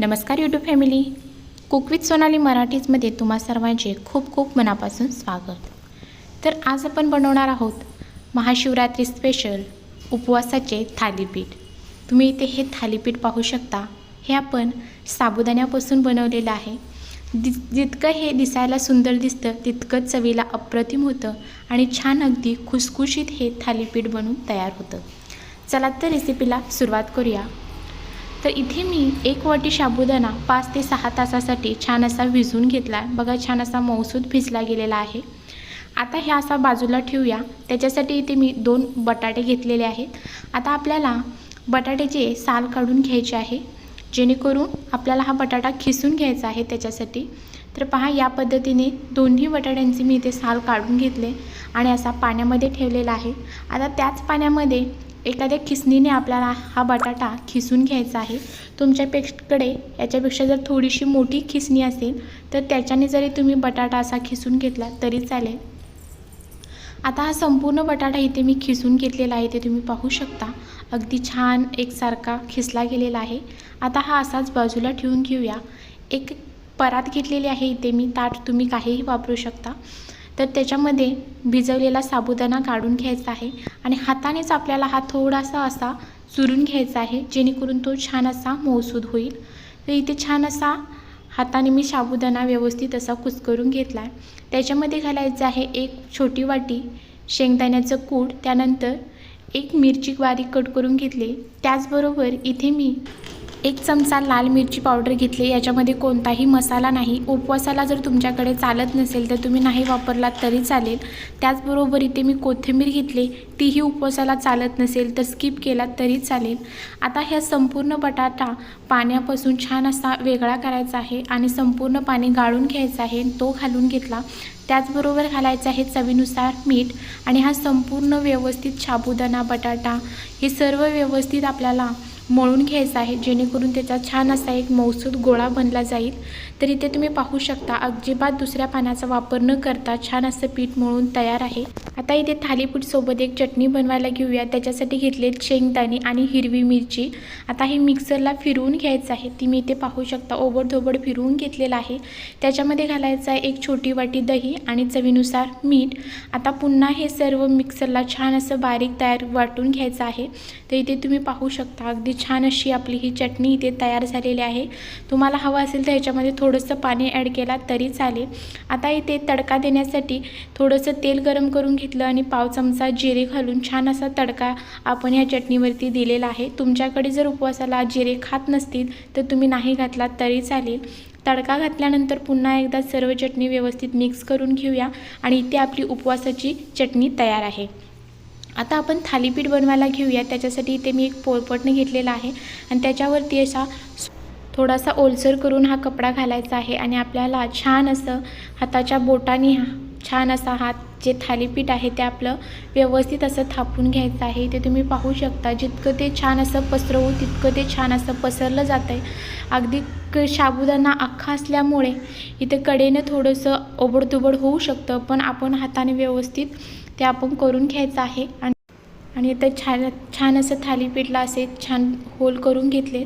नमस्कार YouTube family cook with Sonali मराठीजमध्ये तुम्हा सर्वांचे खूप खूप मनापासून स्वागत. तर आज आपण बनवणार आहोत महाशिवरात्री स्पेशल उपवासाचे थालीपीठ. तुम्ही इथे हे थालीपीठ पाहू शकता. हे आपण साबुदाण्यापासून बनवलेलं आहे. दि जितकं हे दिसायला सुंदर दिसतं तितकंच चवीला अप्रतिम होतं आणि छान अगदी खुसखुशीत हे थालीपीठ बनून तयार होतं. चला तर रेसिपीला सुरुवात करूया. तर इथे मी एक वाटी साबुदाणा पाच ते सहा तासासाठी छान असा भिजवून घेतला. आहे बघा छान असा मौसूद भिजला गेलेला आहे. आता हे असा बाजूला ठेवूया. त्याच्यासाठी इथे मी दोन बटाटे घेतलेले आहेत. आता आपल्याला बटाट्याचे साल काढून घ्यायचे आहे. जेणेकरून आपल्याला हा बटाटा खिसून घ्यायचा आहे त्याच्यासाठी. तर पहा या पद्धतीने दोन्ही बटाट्यांचे मी इथे साल काढून घेतले आणि असा पाण्यामध्ये ठेवलेला आहे. आता त्याच पाण्यामध्ये एखाद्या खिसणीने आपल्याला हा बटाटा खिसून घ्यायचा आहे. तुमच्यापेक्षकडे याच्यापेक्षा जर थोडीशी मोठी खिसणी असेल तर त्याच्याने जरी तुम्ही बटाटा असा खिसून घेतला तरी चालेल. आता हा संपूर्ण बटाटा इथे मी खिसून घेतलेला आहे ते तुम्ही पाहू शकता. अगदी छान एकसारखा खिसला गेलेला आहे. आता हा असाच बाजूला ठेवून घेऊया. एक परात घेतलेली आहे इथे मी ताट तुम्ही काहीही वापरू शकता. तर त्याच्यामध्ये भिजवलेला साबुदाणा काढून घ्यायचा आहे आणि हातानेच आपल्याला हा थोडासा असा चुरून घ्यायचा आहे जेणेकरून तो छान असा मौसूद होईल. तर इथे छान असा हाताने मी साबुदाणा व्यवस्थित असा कुस्करून घेतला आहे त्याच्यामध्ये घालायचं आहे एक छोटी वाटी शेंगदाण्याचं कूड त्यानंतर एक मिरची बारीक कट करून घेतली. त्याचबरोबर इथे मी एक चमचा लाल मिरची पावडर घेतली. याच्यामध्ये कोणताही मसाला नाही. उपवासाला जर तुमच्याकडे चालत नसेल तर तुम्ही नाही वापरलात तरी चालेल. त्याचबरोबर इथे मी कोथिंबीर घेतली. तीही उपवासाला चालत नसेल तर स्किप केलात तरी चालेल. आता ह्या संपूर्ण बटाटा पाण्यापासून छान असा वेगळा करायचा आहे आणि संपूर्ण पाणी गाळून घ्यायचं आहे. तो घालून घेतला. त्याचबरोबर घालायचं आहे चवीनुसार मीठ आणि हा संपूर्ण व्यवस्थित साबुदाणा बटाटा हे सर्व व्यवस्थित आपल्याला मळून घ्यायचा आहे जेणेकरून त्याचा छान असा एक मौसूद गोळा बनला जाईल. तर इथे तुम्ही पाहू शकता अजिबात दुसऱ्या पाण्याचा वापर न करता छान असं पीठ मळून तयार आहे. आता इथे थालीपीठसोबत एक चटणी बनवायला घेऊया. त्याच्यासाठी घेतले शेंगदाणे आणि हिरवी मिरची. आता हे मिक्सरला फिरवून घ्यायचं आहे. ती मी इथे पाहू शकता ओबडधोबड फिरवून घेतलेलं आहे. त्याच्यामध्ये घालायचं आहे एक छोटी वाटी दही आणि चवीनुसार मीठ. आता पुन्हा हे सर्व मिक्सरला छान असं बारीक तयार वाटून घ्यायचं आहे. तर इथे तुम्ही पाहू शकता अगदी छान अशी आपली ही चटणी इथे तयार झालेली आहे. तुम्हाला हवं असेल तर ह्याच्यामध्ये थोडंसं पाणी ॲड केला तरी चालेल. आता इथे तडका देण्यासाठी थोडंसं तेल गरम करून घेतलं आणि पाव चमचा जिरे घालून छान असा तडका आपण ह्या चटणीवरती दिलेला आहे. तुमच्याकडे जर उपवासाला जिरे खात नसतील तर तुम्ही नाही घातलात तरी चालेल. तडका घातल्यानंतर पुन्हा एकदा सर्व चटणी व्यवस्थित मिक्स करून घेऊया आणि इथे आपली उपवासाची चटणी तयार आहे. आता आपण थालीपीठ बनवायला घेऊया. त्याच्यासाठी इथे मी एक पोळपटणे घेतलेला आहे. आणि त्याच्यावरती असा थोडासा ओलसर करून हा कपडा घालायचा आहे. आणि आपल्याला छान असं हाताच्या बोटाने हा छान असा हात जे थालीपीठ आहे ते आपलं व्यवस्थित असं थापून घ्यायचं आहे. ते तुम्ही पाहू शकता. जितकं ते छान असं पसरवू तितकं ते छान असं पसरलं जातं आहे अगदी क साबुदाणा अख्खा असल्यामुळे इथे कडेनं थोडंसं ओबडधुबड होऊ शकतं पण आपण हाताने व्यवस्थित ते आपण करून घ्यायचं आहे. आणि आणि आता छान छान असं थालीपीठला असे छान होल करून घेतले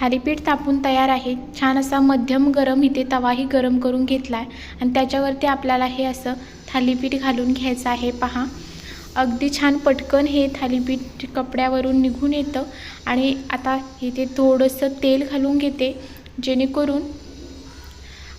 थालीपीठ तापून तयार आहे. छान असा मध्यम गरम इथे तवाही गरम करून घेतला आहे आणि त्याच्यावरती आपल्याला हे असं थालीपीठ घालून घ्यायचं आहे. पहा. अगदी छान पटकन हे थालीपीठ कपड्यावरून निघून येतं. आणि आता इथे थोडंसं तेल घालून घेते. जेणेकरून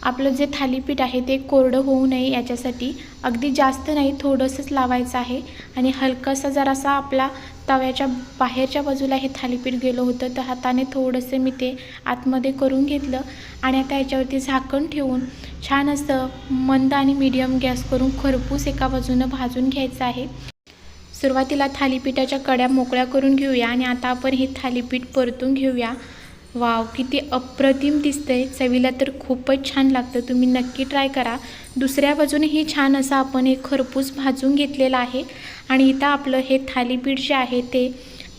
आपलं जे थालीपीठ आहे ते कोरडं होऊ नये याच्यासाठी. अगदी जास्त नाही थोडंसंच लावायचं आहे. आणि हलकंसं जरासा आपला तव्याच्या बाहेरच्या बाजूला हे थालीपीठ गेलं होतं तर हाताने थोडंसं मी ते आतमध्ये करून घेतलं. आणि आता याच्यावरती झाकण ठेवून छान असं मंद आणि मीडियम गॅस करून खरपूस एका बाजूनं भाजून घ्यायचं आहे. सुरुवातीला थालीपीठाच्या कड्या मोकळ्या करून घेऊया आणि आता आपण हे थालीपीठ परतून घेऊया. वाव किती अप्रतिम दिसतंय. चवीला तर खूपच छान लागतं. तुम्ही नक्की ट्राय करा. दुसऱ्या बाजूनेही छान असं आपण हे खरपूस भाजून घेतलेलं आहे. आणि इथं आपलं हे थालीपीठ जे आहे ते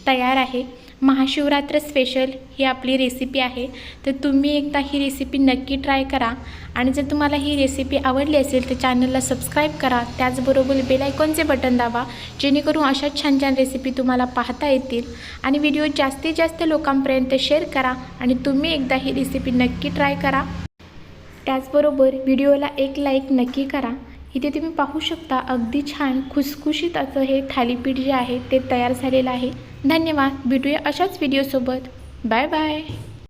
तयार आहे. महाशिवरात्र स्पेशल ही आपली रेसिपी आहे. तर तुम्ही एकदा ही रेसिपी नक्की ट्राय करा. आणि जर तुम्हाला ही रेसिपी आवडली असेल तर चॅनलला सबस्क्राईब करा. त्याचबरोबर बेलायकॉनचे बटन दाबा. जेणेकरून अशा छान छान रेसिपी तुम्हाला पाहता येतील. आणि व्हिडिओ जास्तीत जास्त लोकांपर्यंत शेअर करा. आणि तुम्ही एकदा ही रेसिपी नक्की ट्राय करा. त्याचबरोबर व्हिडिओला एक लाईक नक्की करा. इथे तुम्ही पाहू शकता अगदी छान खुसखुशीत असं हे थालीपीठ जे आहे ते तयार झालेलं आहे. धन्यवाद. भेटूया अशाच व्हिडिओसोबत बाय बाय